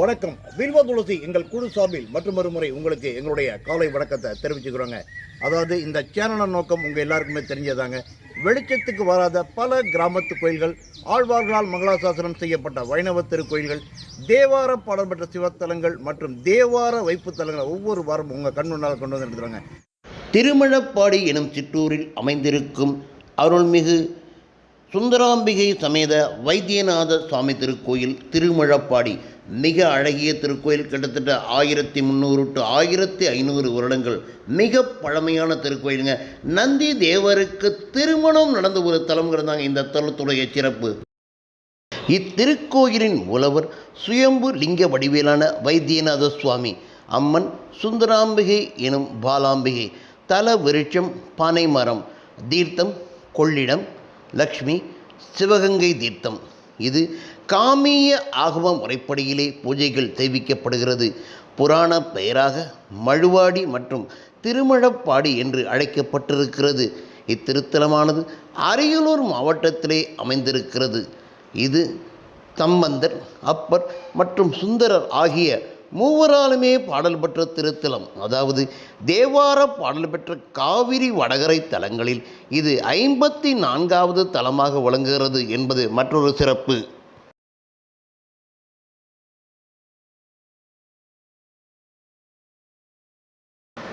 வணக்கம். வில்வ துளசி எங்கள் குழு சார்பில் மற்றும் ஒரு முறை உங்களுக்கு எங்களுடைய காலை வணக்கத்தை தெரிவிச்சுக்கிறோங்க. அதாவது இந்த சேனலின் நோக்கம் உங்கள் எல்லாருக்குமே தெரிஞ்சதாங்க. வெளிச்சத்துக்கு வராத பல கிராமத்து கோயில்கள் ஆழ்வார்களால் மங்களாசாசனம் செய்யப்பட்ட வைணவ திருக்கோயில்கள் தேவார பாடல் பெற்ற சிவத்தலங்கள் மற்றும் தேவார வைப்பு தலங்களை ஒவ்வொரு வாரமும் உங்கள் கண் முன்னால் கொண்டு வந்து எடுத்துறாங்க திருமழப்பாடி எனும் சிற்றூரில் அமைந்திருக்கும் அருள்மிகு சுந்தராம்பிகை சமேத வைத்தியநாத சுவாமி திருக்கோயில் திருமழப்பாடி. மிக அழகிய திருக்கோயில் கிட்டத்தட்ட ஆயிரத்தி முந்நூறு டு ஆயிரத்தி ஐநூறு வருடங்கள். மிக பழமையான திருக்கோயிலுங்க. நந்தி தேவருக்கு திருமணம் நடந்த ஒரு தலம்ங்கிறதாங்க இந்த தலத்துடைய சிறப்பு. இத்திருக்கோயிலின் உழவர் சுயம்பு லிங்க வடிவிலான வைத்தியநாத சுவாமி அம்மன் சுந்தராம்பிகை எனும் பாலாம்பிகை தல விருட்சம் பனைமரம் தீர்த்தம் கொள்ளிடம் லக்ஷ்மி சிவகங்கை தீர்த்தம். இது காமிய ஆகம முறைப்படியிலே பூஜைகள் தெரிவிக்கப்படுகிறது புராண பெயராக மழுவாடி மற்றும் திருமழப்பாடி என்று அழைக்கப்பட்டிருக்கிறது. இத்திருத்தலமானது அரியலூர் மாவட்டத்திலே அமைந்திருக்கிறது. இது சம்பந்தர் அப்பர் மற்றும் சுந்தரர் ஆகிய மூவராலுமே பாடல் பெற்ற திருத்தலம் அதாவது தேவார பாடல் பெற்ற காவிரி வடகரை தலங்களில் இது ஐம்பத்தி நான்காவது தலமாக விளங்குகிறது என்பது மற்றொரு சிறப்பு.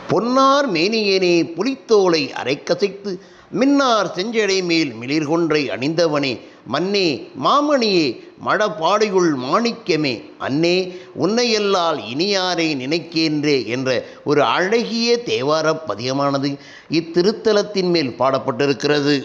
பொன்னார் மேனியனே புலித்தோலை அரைக்கசைத்து மின்னார் செஞ்சடை மேல் மிளிர்கொன்றை அணிந்தவனே மன்னே மாமணியே மடப்பாடையுள் மாணிக்கமே அன்னே உன்னையல்லால் இனியாரை நினைக்கின்றே என்ற ஒரு அழகிய தேவார பதியமானது இத்திருத்தலத்தின் மேல் பாடப்பட்டிருக்கிறது.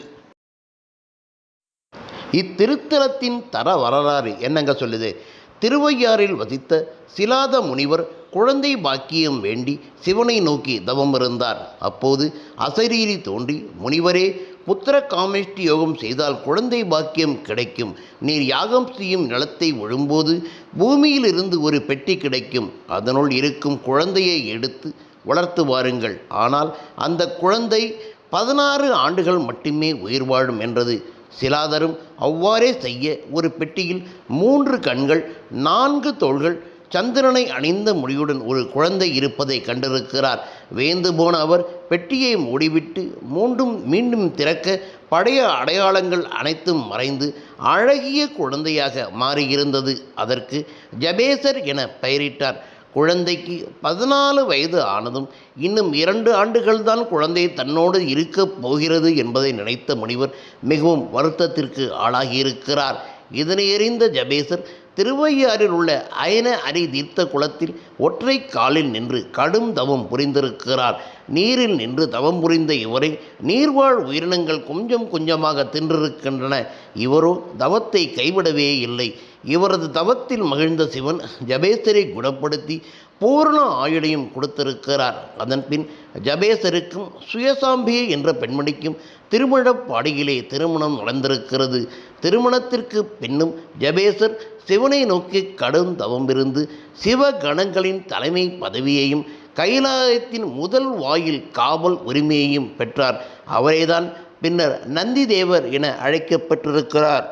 இத்திருத்தலத்தின் தர வரலாறு என்னங்க சொல்லுது? திருவையாறில் வசித்த சிலாத முனிவர் குழந்தை பாக்கியம் வேண்டி சிவனை நோக்கி தவம் இருந்தார். அப்போது அசரீரி தோன்றி முனிவரே புத்திர காமேஷ்டி யோகம் செய்தால் குழந்தை பாக்கியம் கிடைக்கும். நீர் யாகம் செய்யும் நிலத்தை ஒழும்போது பூமியிலிருந்து ஒரு பெட்டி கிடைக்கும். அதனுள் இருக்கும் குழந்தையை எடுத்து வளர்த்து வாருங்கள். ஆனால் அந்த குழந்தை பதினாறு ஆண்டுகள் மட்டுமே உயிர் வாழும் என்றது. சிலாதரும் அவ்வாறே செய்ய ஒரு பெட்டியில் மூன்று கண்கள் நான்கு தோள்கள் சந்திரனை அணிந்த முடியுடன் ஒரு குழந்தை இருப்பதை கண்டிருக்கிறார். வேந்து போன அவர் பெட்டியை மூடிவிட்டு மூண்டும் மீண்டும் திறக்க பழைய அடையாளங்கள் அனைத்தும் மறைந்து அழகிய குழந்தையாக மாறியிருந்தது. அதற்கு ஜபேசர் என பெயரிட்டார். குழந்தைக்கு பதினாலு வயது ஆனதும் இன்னும் இரண்டு ஆண்டுகள்தான் குழந்தை தன்னோடு இருக்கப் போகிறது என்பதை நினைத்த முனிவர் மிகவும் வருத்தத்திற்கு ஆளாகியிருக்கிறார். இதனை எறிந்த ஜபேசர் திருவையாறில் உள்ள அயன அரி தீர்த்த குளத்தில் ஒற்றை காலில் நின்று கடும் தவம் புரிந்திருக்கிறார். நீரில் நின்று தவம் புரிந்த இவரை நீர்வாழ் உயிரினங்கள் கொஞ்சம் கொஞ்சமாக தின்றிருக்கின்றன. இவரோ தவத்தை கைவிடவே இல்லை. இவரது தவத்தில் மகிழ்ந்த சிவன் ஜபேசரை குணப்படுத்தி பூர்ண ஆயுளையும் கொடுத்திருக்கிறார். அதன்பின் ஜபேசருக்கும் சுயசாம்பியை என்ற பெண்மணிக்கும் திருமழப்பாடியிலே திருமணம் நடந்திருக்கிறது. திருமணத்திற்கு பின்னும் ஜபேசர் சிவனை நோக்கி கடும் தவமிருந்து சிவகணங்களின் தலைமை பதவியையும் கைலாயத்தின் முதல் வாயில் காவல் உரிமையையும் பெற்றார். அவரேதான் பின்னர் நந்தி தேவர் என அழைக்கப்பட்டிருக்கிறார்.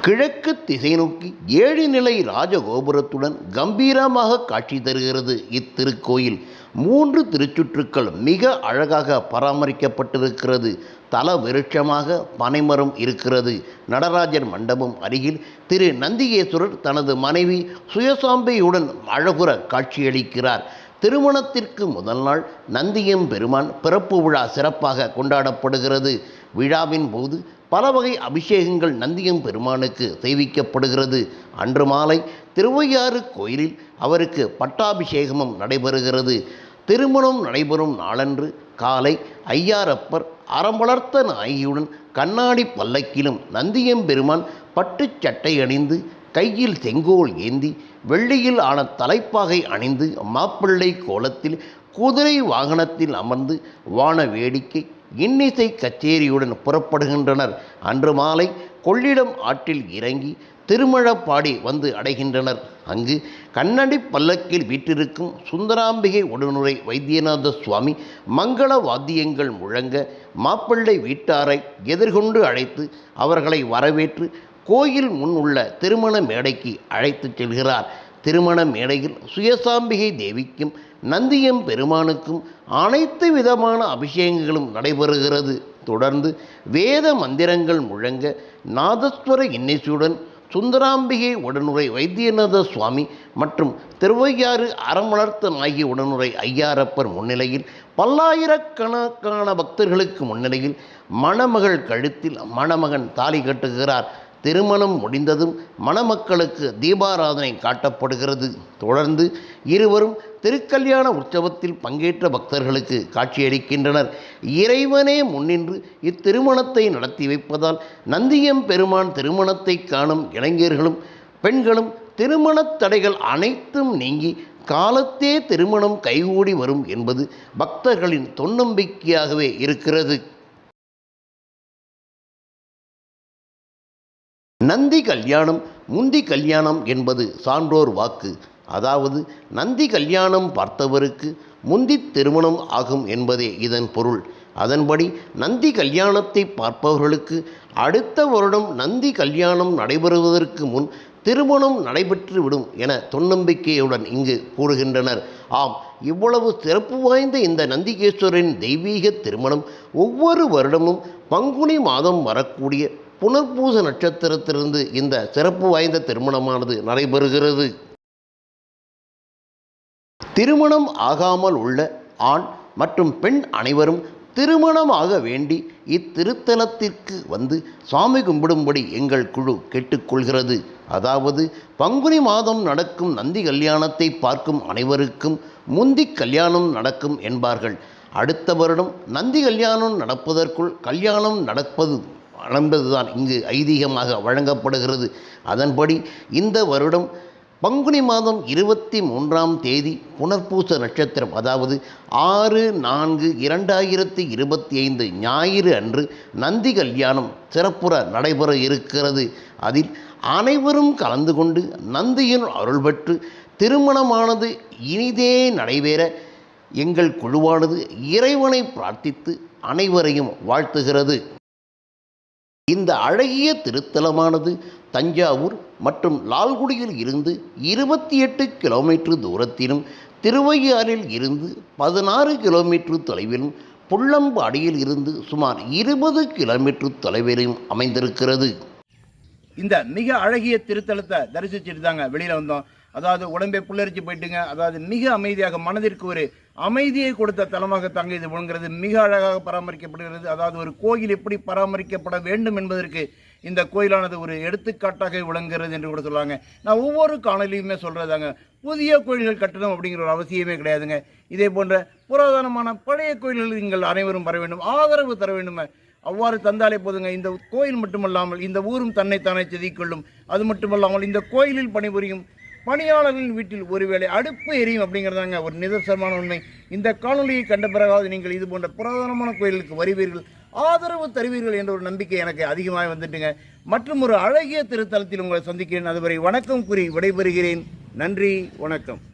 கிழக்கு திசை நோக்கி ஏழு நிலை ராஜகோபுரத்துடன் கம்பீரமாக காட்சி தருகிறது இத்திருக்கோயில். மூன்று திருச்சுற்றுக்கள் மிக அழகாக பராமரிக்கப்பட்டிருக்கிறது. தல விருட்சமாக பனைமரம் இருக்கிறது. நடராஜர் மண்டபம் அருகில் திரு நந்திகேஸ்வரர் தனது மனைவி சுயசாம்பையுடன் அழகுற காட்சியளிக்கிறார். திருமணத்திற்கு முதல் நாள் நந்தியம் பெருமான் பிறப்பு விழா சிறப்பாக கொண்டாடப்படுகிறது. விழாவின் போது பல வகை அபிஷேகங்கள் நந்தியம் பெருமானுக்கு செய்விக்கப்படுகிறது. அன்று மாலை திருவையாறு கோயிலில் அவருக்கு பட்டாபிஷேகமும் நடைபெறுகிறது. திருமணம் நடைபெறும் நாளன்று காலை ஐயாரப்பர் அறம்பளர்த்த நாயியுடன் கண்ணாடி பல்லக்கிலும் நந்தியம்பெருமான் பட்டுச் சட்டை அணிந்து கையில் செங்கோல் ஏந்தி வெள்ளியில் ஆன தலைப்பாகை அணிந்து மாப்பிள்ளை கோலத்தில் குதிரை வாகனத்தில் அமர்ந்து வான வேடிக்கை இன்னிசை கச்சேரியுடன் புறப்படுகின்றனர். அன்று மாலை கொள்ளிடம் ஆற்றில் இறங்கி திருமழப்பாடி வந்து அடைகின்றனர். அங்கு கண்ணடி பல்லக்கில் வீற்றிருக்கும் சுந்தராம்பிகை உடனுரை வைத்தியநாத சுவாமி மங்கள வாத்தியங்கள் முழங்க மாப்பிள்ளை வீட்டாரை எதிர்கொண்டு அழைத்து அவர்களை வரவேற்று கோயில் முன் உள்ள திருமண மேடைக்கு அழைத்துச் செல்கிறார். திருமண மேடையில் சுயசாம்பிகை தேவிக்கும் நந்தியம் பெருமானுக்கும் அனைத்து விதமான அபிஷேகங்களும் நடைபெறுகிறது. தொடர்ந்து வேத மந்திரங்கள் முழங்க நாதஸ்வர இன்னிசையுடன் சுந்தராம்பிகை உடனுரை வைத்தியநாத சுவாமி மற்றும் திருவையாறு அறமலர்த்த நாயகி உடனுரை ஐயாரப்பர் முன்னிலையில் பல்லாயிரக்கணக்கான பக்தர்களுக்கு முன்னிலையில் மணமகள் கழுத்தில் மணமகன் தாலி கட்டுகிறார். திருமணம் முடிந்ததும் மணமக்களுக்கு தீபாராதனை காட்டப்படுகிறது. தொடர்ந்து இருவரும் திருக்கல்யாண உற்சவத்தில் பங்கேற்ற பக்தர்களுக்கு காட்சியளிக்கின்றனர். இறைவனே முன்னின்று இத்திருமணத்தை நடத்தி வைப்பதால் நந்தியம் பெருமான் திருமணத்தை காணும் இளைஞர்களும் பெண்களும் திருமணத் தடைகள் அனைத்தும் நீங்கி காலத்தே திருமணம் கைகூடி வரும் என்பது பக்தர்களின் தொன்னம்பிக்கையாகவே இருக்கிறது. நந்தி கல்யாணம் முந்தி கல்யாணம் என்பது சான்றோர் வாக்கு. அதாவது நந்தி கல்யாணம் பார்த்தவருக்கு முந்தி திருமணம் ஆகும் என்பதே இதன் பொருள். அதன்படி நந்தி கல்யாணத்தை பார்ப்பவர்களுக்கு அடுத்த வருடம் நந்தி கல்யாணம் நடைபெறுவதற்கு முன் திருமணம் நடைபெற்றுவிடும் என தொன்னம்பிக்கையுடன் இங்கு கூறுகின்றனர். ஆம் இவ்வளவு சிறப்பு வாய்ந்த இந்த நந்திகேஸ்வரின் தெய்வீக திருமணம் ஒவ்வொரு வருடமும் பங்குனி மாதம் வரக்கூடிய புனர்பூச நட்சத்திரத்திலிருந்து இந்த சிறப்பு வாய்ந்த திருமணமானது நடைபெறுகிறது. திருமணம் ஆகாமல் உள்ள ஆண் மற்றும் பெண் அனைவரும் திருமணமாக வேண்டி இத்திருத்தலத்திற்கு வந்து சுவாமி கும்பிடும்படி எங்கள் குழு கேட்டுக்கொள்கிறது. அதாவது பங்குனி மாதம் நடக்கும் நந்தி கல்யாணத்தை பார்க்கும் அனைவருக்கும் முந்தி கல்யாணம் நடக்கும் என்பார்கள். அடுத்த வருடம் நந்தி கல்யாணம் நடப்பதற்குள் கல்யாணம் நடப்பது என்பதுதான் இங்கு ஐதீகமாக வழங்கப்படுகிறது. அதன்படி இந்த வருடம் பங்குனி மாதம் இருபத்தி மூன்றாம் தேதி புனர்பூச நட்சத்திரம் அதாவது ஆறு நான்கு இரண்டாயிரத்தி இருபத்தி ஐந்து ஞாயிறு அன்று நந்தி கல்யாணம் சிறப்புற நடைபெற இருக்கிறது. அதில் அனைவரும் கலந்து கொண்டு நந்தியின் அருள் பெற்று திருமணமானது இனிதே நடைபெற எங்கள் குழுவானது இறைவனை பிரார்த்தித்து அனைவரையும் வாழ்த்துகிறது. இந்த அழகிய திருத்தலமானது தஞ்சாவூர் மற்றும் லால்குடியில் இருந்து இருபத்தி எட்டு கிலோமீட்டர் தூரத்திலும் திருவையாறில் இருந்து பதினாறு கிலோமீட்டர் தொலைவிலும் புள்ளம்பாடியில் இருந்து சுமார் இருபது கிலோமீட்டர் தொலைவிலும் அமைந்திருக்கிறது. இந்த மிக அழகிய திருத்தலத்தை தரிசிச்சுட்டு தாங்க வெளியில் வந்தோம். அதாவது உடம்பே புல்லரிச்சு போயிட்டுங்க. அதாவது மிக அமைதியாக மனதிற்கு ஒரு அமைதியை கொடுத்த தலமாக தாங்க இது விளங்குகிறது. மிக அழகாக பராமரிக்கப்படுகிறது. அதாவது ஒரு கோயில் எப்படி பராமரிக்கப்பட வேண்டும் என்பதற்கு இந்த கோயிலானது ஒரு எடுத்துக்காட்டாக விளங்குகிறது என்று கூட சொல்லுவாங்க நான் ஒவ்வொரு காணொலியுமே சொல்கிறதாங்க புதிய கோயில்கள் கட்டணும் அப்படிங்கிற ஒரு அவசியமே கிடையாதுங்க. இதே போன்ற புராதனமான பழைய கோயில்கள் நீங்கள் அனைவரும் வர வேண்டும். ஆதரவு தர வேண்டும். அவ்வாறு தந்தாலே போதுங்க. இந்த கோயில் மட்டுமல்லாமல் இந்த ஊரும் தன்னைத்தானே செதிக்கொள்ளும் அது மட்டுமல்லாமல் இந்த கோயிலில் பணிபுரியும் பணியாளர்களின் வீட்டில் ஒருவேளை அடுப்பு எரியும் அப்படிங்கிறதாங்க ஒரு நிதர்சனமான உண்மை. இந்த காணொலியை கண்ட பிறகாவது நீங்கள் இது போன்ற புராதனமான கோயிலுக்கு வருவீர்கள். ஆதரவு தருவீர்கள் என்ற ஒரு நம்பிக்கை எனக்கு அதிகமாக வந்துட்டுங்க. மற்றும் ஒரு அழகிய திருத்தலத்தில் உங்களை சந்திக்கிறேன். அதுவரை வணக்கம் கூறி விடைபெறுகிறேன். நன்றி வணக்கம்.